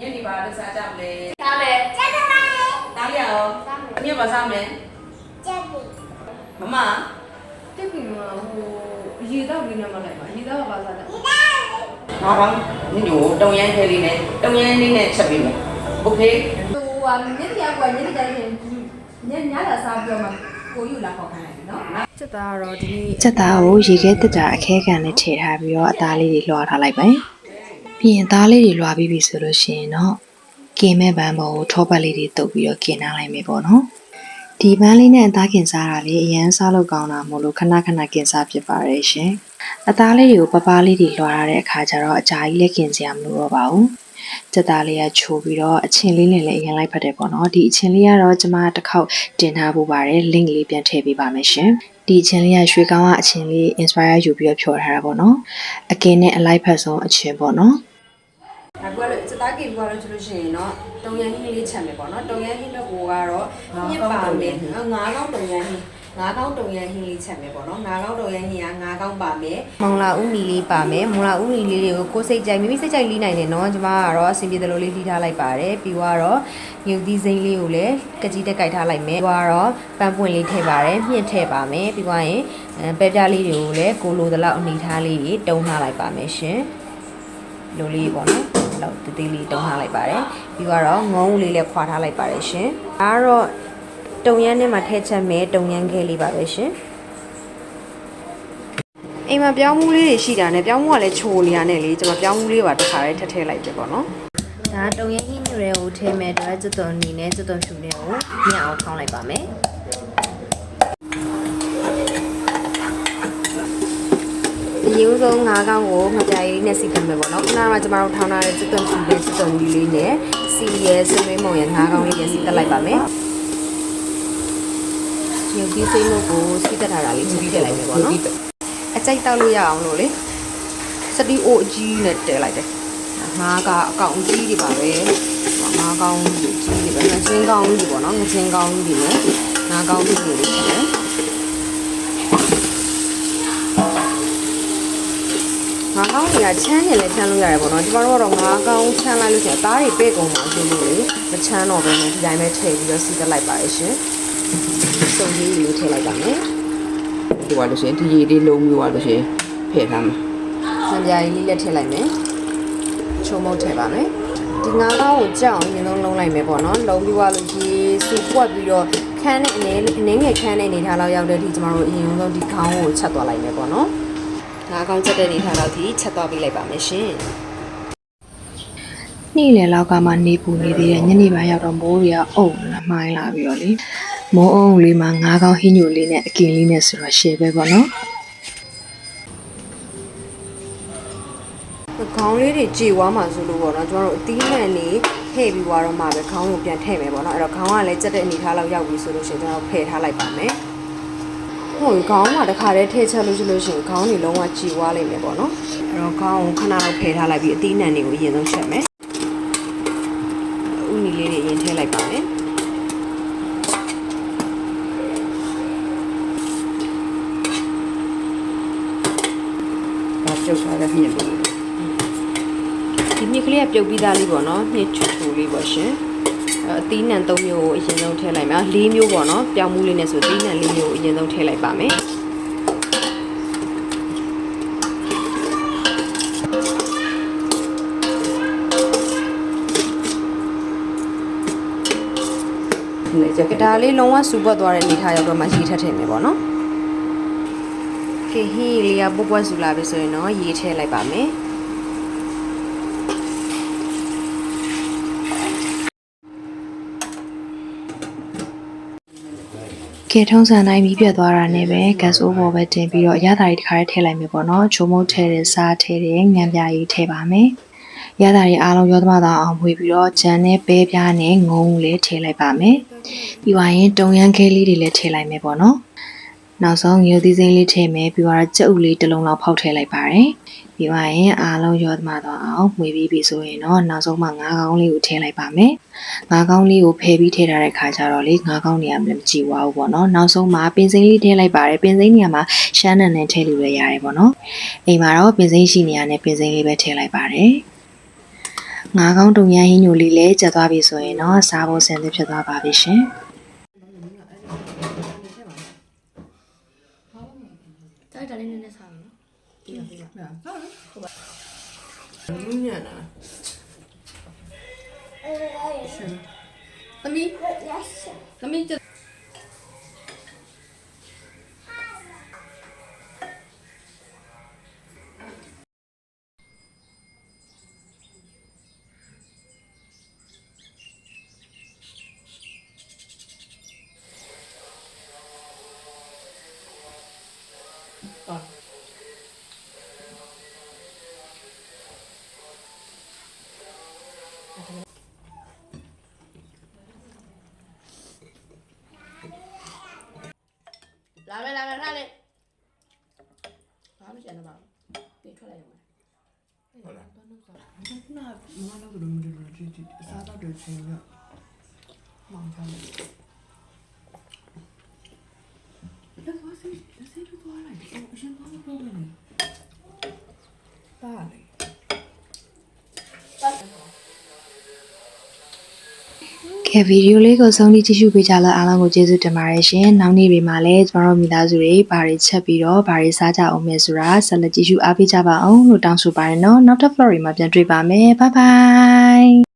ညနေပါလို့စားကြမလဲ စားမယ် တားရအောင် စားမယ် ညပါစားမလဲမမ တက်ပြီမှာဟိုအရေတော့လေးနဲ့မလိုက်ပါအရေတော့ပါစားတယ် ငါကောင်းညညိုတုံရမ်းခဲလေးနဲ့တုံရမ်းလေးနဲ့ချက်ပေးမယ်โอเค ဟိုဟာမြစ်ပြကွာညနေတိုင်းညညလာစားပြီးတော့မှကိုယူလာခေါ်ခိုင်းလိုက်ပြီနော်စက်သားကတော့ဒီနေ့ စက်သားကိုရေခဲတက်တာအခဲကန်နဲ့ထည့်ထားပြီးတော့အသားလေးတွေလွှာထားလိုက်ပါ ပြီးရင်သားလေးတွေလွှာပြီးပြီဆိုလို့ရှိရင်တော့ကင်မဲ့ဘန်းပေါ်ကိုထောပတ်လေးတွေတုပ်ပြီးတော့ကင်ထားလိုက်မယ်ပေါ့နော်ဒီဘန်းလေးနဲ့အသားကင်စားတာလေးအရန်စားလို့ကောင်းတာမို့လို့ခဏခဏကင်စားဖြစ်ပါတယ်ရှင်အသားလေးတွေကိုပပလေးတွေလွှာထားတဲ့အခါကျတော့အကြာကြီးလည်းကင်စရာမလိုတော့ပါဘူးစက်သားလေးကချိုးပြီးတော့အချင်းလေးနဲ့လည်းအရင်လိုက်ဖတ်တယ်ပေါ့နော်ဒီအချင်းလေးကတော့ကျွန်မတစ်ခေါက်တင်ထားဖို့ပါတယ် link လေးပြန်ထည့်ပေးပါမယ်ရှင်ဒီအချင်းလေးကရွှေကောင်းကအချင်းလေး inspire ယူပြီးတော့ဖြော်ထားတာပေါ့နော်အကင်းနဲ့အလိုက်ဖက်ဆုံးအချင်းပေါ့နော် ဒါကွာလို့စက်သားကေကွာလို့ဆိုလို့ရှိရင်တော့တုံရန်ဟင်းလေးချက်မယ်ပေါ့နော်တုံရန်ဟင်းတော့ကိုကတော့ညစ်ပါမယ်ငါးကောင်းတုံရန်ဟင်းငါးကောင်းတုံရန်ဟင်းလေးချက်မယ်ပေါ့နော်ငါးကောင်းတုံရန်ဟင်းကငါးကောင်းပါမယ်မောင်လာဥနီလေးပါမယ်မောင်လာဥနီလေးတွေကိုကိုယ်စိတ်ကြိုက်မိမိစိတ်ကြိုက်လေးနိုင်တယ်နော်ကျမကတော့အဆင်ပြေသလိုလေးလှီးထားလိုက်ပါတယ်ပြီးတော့မြုပ်သီးစိမ့်လေးကိုလည်းကကြီးတက်ကြိုက်ထားလိုက်မယ်ပြီးတော့ပန်းပွင့်လေးထည့်ပါတယ်မြင့်ထည့်ပါမယ်ပြီးတော့ရင်အဲပဲပြားလေးတွေကိုလည်းကိုလိုသလောက်အနေထားလေးတွေတုံးထားလိုက်ပါမယ်ရှင်လိုလေးပေါ့နော် လောက်တသေးလေးတုံးထားလိုက်ပါတယ်ပြီးတော့ငုံဦးလေးလည်းခွာထားလိုက်ပါတယ်ရှင်ဒါကတော့တုံရမ်းနဲ့မှထည့်ချက်မယ်တုံရမ်းခဲလေးပါပဲရှင်အိမ်မှာပြောင်းမှုလေးတွေရှိတာနဲ့ပြောင်းမှုကလည်းချိုနေရနဲ့လေကျွန်တော်ပြောင်းမှုလေးပါတစ်ခါလေးထပ်ထည့်လိုက်တယ်ပေါ့နော်ဒါတုံရင်းဟင်းညိုတွေကိုထည့်မဲ့အတွက်ကျွတ်တော်အနေနဲ့ကျွတ်တော်ရှူတွေကိုညှအောင်ထောင်းလိုက်ပါမယ် ရင်ဆုံးငါးကောင်ကိုမပြားလေးနဲ့စီကံမယ်ပေါ့နော်ခုနကကျွန်တော်တို့ထောင်းထားတဲ့ကျွတ်တော်ရှူလေးကျွတ်တော်ကြီးလေးနဲ့စီရဲစမင်းမုံရဲ့ငါးကောင်လေးပြန်စီတက်လိုက်ပါမယ်ရုပ်ကြီးစိမ့်လို့ကိုစီတက်ထားတာလေးချက်ထည့်လိုက်မယ်ပေါ့နော်အကြိုက်တောက်လို့ရအောင်လို့လေစတီအိုအကြီးနဲ့တဲလိုက်တယ်ငါးကအကောင်အကြီးတွေပါပဲငါးကောင်ကြီးတွေပဲငချင်းကောင်ကြီးတွေပေါ့နော်ငချင်းကောင်ကြီးတွေနဲ့ငါးကောင်ကြီးတွေလေးဖြစ်တယ် ငါးကောင်တွေကချမ်းနေလဲချမ်းလို့ရတယ်ပေါ့နော်ကျမတို့ကတော့ငါးကောင်ချမ်းလိုက်လို့ရှိရင်အသားတွေပဲ့ကုန်မှာဆိုလို့လေမချမ်းတော့ဘဲနဲ့ဒီတိုင်းပဲထည့်ပြီးတော့စီးတက်လိုက်ပါရရှင်စုံကြီးလေးထည့်လိုက်ပါမယ်ဒီပါလို့ရှိရင်ဒီရေလေးလုံးမျိုးပါလို့ရှိရင်ဖယ်ထားမှာစံပြားလေးလက်ထည့်လိုက်မယ်ချိုးမုတ်ထည့်ပါမယ်ဒီငါးကောင်းကိုကြောက်အောင်အရင်ဆုံးလုံးလိုက်မယ်ပေါ့နော်လုံးပြီးသွားလို့ရေစူပွက်ပြီးတော့ခန်းနဲ့အနေအနေငယ်ခန်းနဲ့အနေထားလောက်ရောက်တဲ့အထိကျမတို့အရင်ဆုံးဒီခေါင်းကိုချက်သွားလိုက်မယ်ပေါ့နော် ငါးကောင်းချက်တဲ့အနေထားလောက်ထိချက်သွားပြီးလိုက်ပါမယ်ရှင်နေ့လယ်လောက်ကမှနေပူနေသေးတယ်ညနေပိုင်းရောက်တော့မိုးတွေကအုံလာမှိုင်းလာပြီးတော့လေမိုးအုံလေးမှာငါးကောင်းဟင်းညိုလေးနဲ့အကင်လေးနဲ့ဆိုတော့ရှယ်ပဲပေါ့နော်ခေါင်းလေးတွေကြေွားမှဆိုလို့ပေါ့နော်ကျမတို့အသီးနှံလေးထည့်ပြီးသွားတော့မှပဲခေါင်းကိုပြန်ထည့်မယ်ပေါ့နော်အဲ့တော့ခေါင်းကလည်းချက်တဲ့အနေထားလောက်ရောက်ပြီဆိုလို့ရှိရင်ကျမတို့ဖယ်ထားလိုက်ပါမယ် ဟိုခေါင်းမှာတစ်ခါတည်းထည့်ချက်လို့ရှိလို့ရှိရင်ခေါင်းတွေလုံးဝကြေွားလိမ့်မယ်ပေါ့နော်အဲ့တော့ခေါင်းကိုခဏလောက်ဖယ်ထားလိုက်ပြီးအသီးနှံတွေကိုအရင်ဆုံးချက်မယ်ဥနီလေးတွေအရင်ထည့်လိုက်ပါမယ်ဒါပြုတ်ထားတဲ့မြင့်လို့ဒီမြစ်ကလေးကပြုတ်ပြီးသားလေးပေါ့နော်မြစ်ချူချူလေးပေါ့ရှင် အဲ့အသီးနှံ၃မျိုးကိုအရင်ဆုံးထည့်လိုက်မယ်၄မျိုးပေါ့နော်ပြောင်းမှုလေးနဲ့ဆိုအသီးနှံ၄မျိုးကိုအရင်ဆုံးထည့်လိုက်ပါမယ်နေကြကဒါလေးလုံးဝစူပွက်သွားတဲ့အနေထားရောက်တော့မှရေထက်ထည့်မယ်ပေါ့နော်ကဲဟင်းလေးကပွက်ပွက်စူလာပြီဆိုရင်တော့ရေထည့်လိုက်ပါမယ် ကဲထုံးစံတိုင်းပြီးပြတ်သွားတာနဲ့ပဲ gas over ပဲတင်ပြီးတော့အရသာတွေတစ်ခါတည်းထည့်လိုက်မယ်ပေါ့နော်ချိုးမုတ်ထည့်တယ်စားထည့်တယ်ငံပြားကြီးထည့်ပါမယ်ရတာတွေအားလုံးရောသမသာအောင်ဖွေပြီးတော့ဂျန်နဲ့ပဲပြားနဲ့ငုံလေးထည့်လိုက်ပါမယ်ပြီးသွားရင်တုံရန်ခဲလေးတွေလည်းထည့်လိုက်မယ်ပေါ့နော် နောက်ဆုံးငရုတ်သီးစိမ်းလေးထည့်မယ်ပြီးတော့ကြက်ဥလေးတစ်လုံးလောက်ဖောက်ထည့်လိုက်ပါတယ်ပြီးသွားရင်အားလုံးရောသမသာအောင်မှွေပြီးပြီဆိုရင်တော့နောက်ဆုံးမှငါးကောင်းလေးကိုထည့်လိုက်ပါမယ်ငါးကောင်းလေးကိုဖယ်ပြီးထည့်ထားတဲ့ခါကျတော့လေငါးကောင်းနေရာမကြည့်ဝါဘူးပေါ့နော်နောက်ဆုံးမှပင်စိမ်းလေးထည့်လိုက်ပါတယ်ပင်စိမ်းနေရာမှာရှမ်းနံနဲ့ထည့်လို့လည်းရတယ်ပေါ့နော်အိမ်မှာတော့ပင်စိမ်းရှိနေရတဲ့ပင်စိမ်းလေးပဲထည့်လိုက်ပါတယ်ငါးကောင်းတုံရန်ဟင်းညိုလေးလည်းကျက်သွားပြီဆိုရင်တော့စားဖို့ဆင်သင့်ဖြစ်သွားပါပြီရှင် တိုက်တာလေးနည်းနည်းစားမယ်နော်ပြီးပါပြီးပါဘူးညံ့တာသမီးသ မီးကျလာမယ်လာမယ်ထားလေဘာမှကျန်တော့ပါဘူးပြေ က်လိုက်ရမယ်ခုနမမလောက်တော့မတူလို့ကြည့်ကြည့်အစားတော့တယ်ချင်းကမောင်ချမ်းတယ်လက်သွားစီစေးတူသွားလိုက်အရှင်သွားလို့ပြောတယ်ပါလေကဲဗီဒီယိုလေးကိုဆုံးဖြတ်ကြည့်ရှုပေးကြလို့အားလုံးကိုကျေးဇူးတင်ပါတယ်ရှင်နောက်နေ့တွေမှာလည်းကျမတို့မိသားစုတွေဘာတွေချက်ပြီးတော့ဘာတွေစားကြအောင်မယ်ဆိုတာဆက်လက်ကြည့်ရှုအားပေးကြပါအောင်လို့တောင်းဆိုပါတယ်နော်နောက်ထပ် vlog တွေမှာပြန်တွေ့ပါမယ်ဘိုင်ဘိုင်